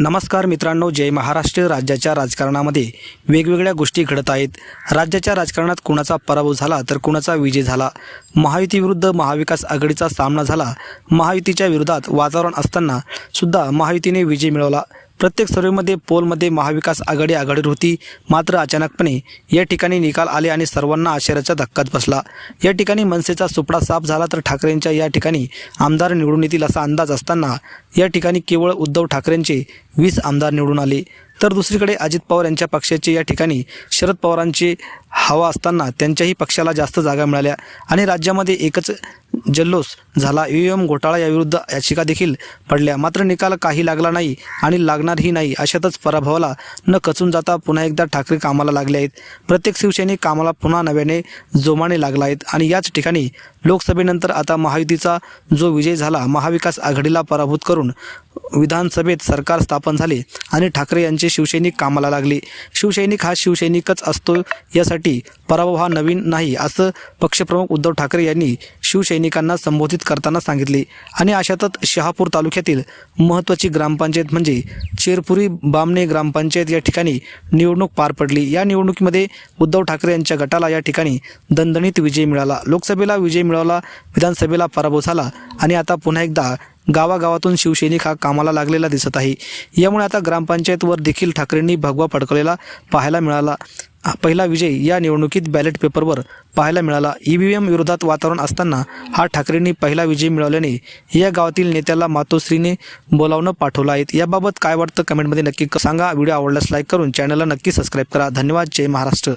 नमस्कार मित्रांनो जय महाराष्ट्र. राज्याच्या राजकारणामध्ये वेगवेगळ्या गोष्टी घडत आहेत. राज्याच्या राजकारणात कुणाचा पराभव झाला तर कुणाचा विजय झाला? महायुतीविरुद्ध महाविकास आघाडीचा सामना झाला. महायुतीच्या विरोधात वातावरण असताना सुद्धा महायुतीने विजय मिळवला. प्रत्येक सर्वेमध्ये पोलमध्ये महाविकास आघाडी आघाडीवर होती. मात्र अचानकपणे या ठिकाणी निकाल आले आणि सर्वांना आश्चर्याचा धक्काच बसला. या ठिकाणी मनसेचा सुपडा साफ झाला तर ठाकरेंच्या या ठिकाणी आमदार निवडून येतील असा अंदाज असताना या ठिकाणी केवळ उद्धव ठाकरेंचे वीस आमदार निवडून आले. तर दुसरीकडे अजित पवार यांच्या पक्षाचे या ठिकाणी शरद पवारांची हवा असताना त्यांच्याही पक्षाला जास्त जागा मिळाल्या आणि राज्यामध्ये एकच जल्लोष झाला. ई एम घोटाळा याविरुद्ध याचिका देखील पडल्या. मात्र निकाल काही लागला नाही आणि लागणारही नाही अशातच पराभवाला न कचून जाता पुन्हा एकदा ठाकरे कामाला लागले आहेत. प्रत्येक शिवसैनिक कामाला पुन्हा नव्याने जोमाने लागला आहेत आणि याच ठिकाणी लोकसभेनंतर आता महायुतीचा जो विजय झाला महाविकास आघाडीला पराभूत करून विधानसभेत सरकार स्थापन झाले आणि ठाकरे यांचे शिवसैनिक कामाला लागले. शिवसैनिक हा शिवसैनिकच असतो यासाठी पराभव हा नवीन नाही असं पक्षप्रमुख उद्धव ठाकरे यांनी शिवसैनिकांना संबोधित करताना सांगितले. आणि अशातच शहापूर तालुक्यातील महत्त्वाची ग्रामपंचायत म्हणजे चेरपुरी बामणे ग्रामपंचायत या ठिकाणी निवडणूक पार पडली. या निवडणुकीमध्ये उद्धव ठाकरे यांच्या गटाला या ठिकाणी दणदणीत विजय मिळाला. लोकसभेला विजय मिळवला विधानसभेला पराभव झाला आणि आता पुन्हा एकदा गावागावातून शिवसैनिक हा कामाला लागलेला दिसत आहे. यामुळे आता ग्रामपंचायतवर देखील ठाकरेंनी भगवा फडकलेला पाहायला मिळाला. पहिला विजय या निवडणुकीत बॅलेट पेपरवर पाहायला मिळाला. ई व्ही एम विरोधात वातावरण असताना हा ठाकरेंनी पहिला विजय मिळवल्याने या गावातील नेत्याला मातोश्रीने बोलावणं पाठवलं आहेत याबाबत काय वाटतं कमेंटमध्ये नक्की क- सांगा. व्हिडिओ आवडल्यास लाईक करून चॅनलला नक्की सबस्क्राईब करा. धन्यवाद. जय महाराष्ट्र.